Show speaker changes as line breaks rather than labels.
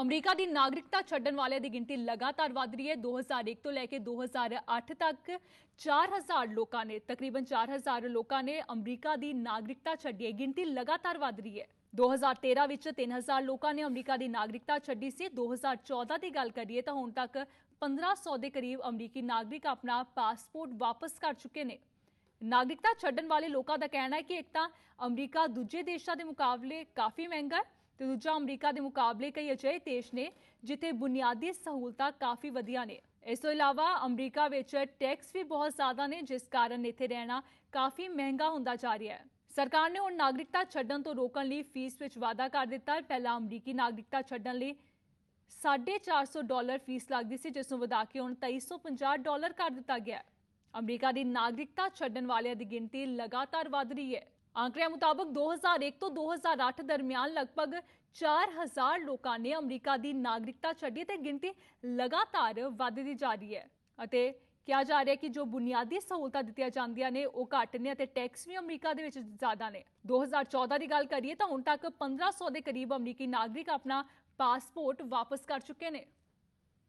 America ਦੀ ਨਾਗਰਿਕਤਾ ਛੱਡਣ ਵਾਲਿਆਂ ਦੀ ਗਿਣਤੀ ਲਗਾਤਾਰ ਵਧ ਰਹੀ ਹੈ। 2001 ਤੋਂ ਲੈ ਕੇ 2008 ਤੱਕ 4000 ਲੋਕਾਂ ਨੇ, ਤਕਰੀਬਨ 4000 ਲੋਕਾਂ ਨੇ ਅਮਰੀਕਾ ਦੀ ਨਾਗਰਿਕਤਾ ਛੱਡੀ ਹੈ। ਗਿਣਤੀ ਲਗਾਤਾਰ ਵਧ ਰਹੀ ਹੈ। 2013 ਵਿੱਚ 3000 ਲੋਕਾਂ ਨੇ ਅਮਰੀਕਾ ਦੀ ਨਾਗਰਿਕਤਾ ਛੱਡੀ ਸੀ। 2014 ਦੀ ਗੱਲ ਕਰੀਏ ਤਾਂ ਹੁਣ ਤੱਕ 1500 ਦੇ ਕਰੀਬ ਅਮਰੀਕੀ ਨਾਗਰਿਕ ਆਪਣਾ ਪਾਸਪੋਰਟ ਵਾਪਸ ਕਰ ਚੁੱਕੇ ਨੇ। ਨਾਗਰਿਕਤਾ ਛੱਡਣ ਵਾਲੇ ਲੋਕਾਂ ਦਾ ਕਹਿਣਾ ਹੈ ਕਿ ਇੱਕ ਤਾਂ ਅਮਰੀਕਾ ਦੂਜੇ ਦੇਸ਼ਾਂ ਦੇ ਮੁਕਾਬਲੇ ਕਾਫੀ ਮਹਿੰਗਾ ਹੈ। ਤੇ ਦੂਜਾ ਅਮਰੀਕਾ ਦੇ ਮੁਕਾਬਲੇ ਕਈ ਅਜਿਹੇ ਦੇਸ਼ ਨੇ ਜਿੱਥੇ ਬੁਨਿਆਦੀ ਸਹੂਲਤਾਂ ਕਾਫੀ ਵਧੀਆ ਨੇ। ਇਸ ਤੋਂ ਇਲਾਵਾ ਅਮਰੀਕਾ ਵਿੱਚ ਟੈਕਸ ਵੀ ਬਹੁਤ ਜ਼ਿਆਦਾ ਨੇ, ਜਿਸ ਕਾਰਨ ਇੱਥੇ ਰਹਿਣਾ ਕਾਫੀ ਮਹਿੰਗਾ ਹੁੰਦਾ ਜਾ ਰਿਹਾ ਹੈ। ਸਰਕਾਰ ਨੇ ਹੁਣ ਨਾਗਰਿਕਤਾ ਛੱਡਣ ਤੋਂ ਰੋਕਣ ਲਈ ਫੀਸ ਵਿੱਚ ਵਾਧਾ ਕਰ ਦਿੱਤਾ। ਹੈ ਪਹਿਲਾਂ ਅਮਰੀਕੀ ਨਾਗਰਿਕਤਾ ਛੱਡਣ ਲਈ 450 ਡਾਲਰ ਫੀਸ ਲੱਗਦੀ ਸੀ, ਜਿਸ ਨੂੰ ਵਧਾ ਕੇ ਹੁਣ 2350 ਡਾਲਰ ਕਰ ਦਿੱਤਾ ਗਿਆ ਅਮਰੀਕਾ ਦੀ ਨਾਗਰਿਕਤਾ ਛੱਡਣ ਵਾਲਿਆਂ ਦੀ ਗਿਣਤੀ ਲਗਾਤਾਰ ਵਧ ਰਹੀ ਹੈ। ਅੰਕੜਿਆਂ ਮੁਤਾਬਕ 2001 ਤੋਂ 2008 ਦਰਮਿਆਨ ਲਗਭਗ 4000 ਲੋਕਾਂ ਨੇ ਅਮਰੀਕਾ ਦੀ ਨਾਗਰਿਕਤਾ ਛੱਡੀ ਤੇ ਗਿਣਤੀ ਲਗਾਤਾਰ ਵੱਧਦੀ ਜਾ ਰਹੀ ਹੈ। ਅਤੇ ਕਿਹਾ ਜਾ ਰਿਹਾ ਕਿ ਜੋ ਬੁਨਿਆਦੀ ਸਹੂਲਤਾਂ ਦਿੱਤੀਆਂ ਜਾਂਦੀਆਂ ਨੇ, ਉਹ ਘੱਟ ਨੇ ਅਤੇ ਟੈਕਸ ਵੀ ਅਮਰੀਕਾ ਦੇ ਵਿੱਚ ਜ਼ਿਆਦਾ ਨੇ। 2014 ਦੀ ਗੱਲ ਕਰੀਏ ਤਾਂ ਹੁਣ ਤੱਕ 1500 ਦੇ ਕਰੀਬ ਅਮਰੀਕੀ ਨਾਗਰਿਕ ਆਪਣਾ ਪਾਸਪੋਰਟ ਵਾਪਸ ਕਰ ਚੁੱਕੇ ਨੇ।